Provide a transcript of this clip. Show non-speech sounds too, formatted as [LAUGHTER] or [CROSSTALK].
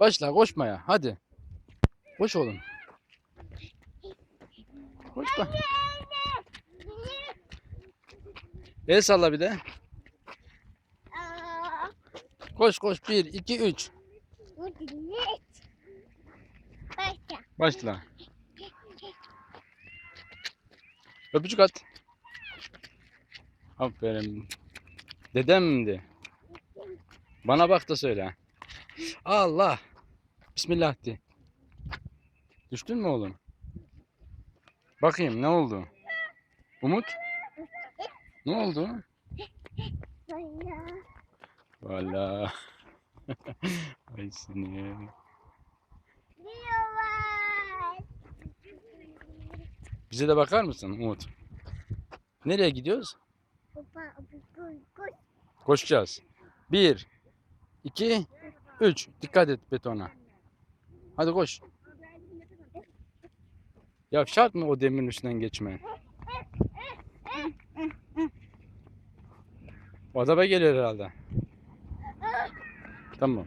Başla koşmaya. Hadi. Koş oğlum. Koş bak. El salla bir de. Koş koş. 1, 2, 3. bu dinlet. Başla. Öpücük at. Aferin. Dedem de. Bana bak da söyle. Allah. Bismillah de. Düştün mü oğlum? Bakayım ne oldu? Umut? Ne oldu? Valla. [LAUGHS] Ay seni. Bize de bakar mısın Umut? Nereye gidiyoruz? Koşacağız. Bir, iki, üç. Dikkat et betona. Hadi koş. Ya şart mı o demirin üstünden geçme? O araba geliyor herhalde. Tamam.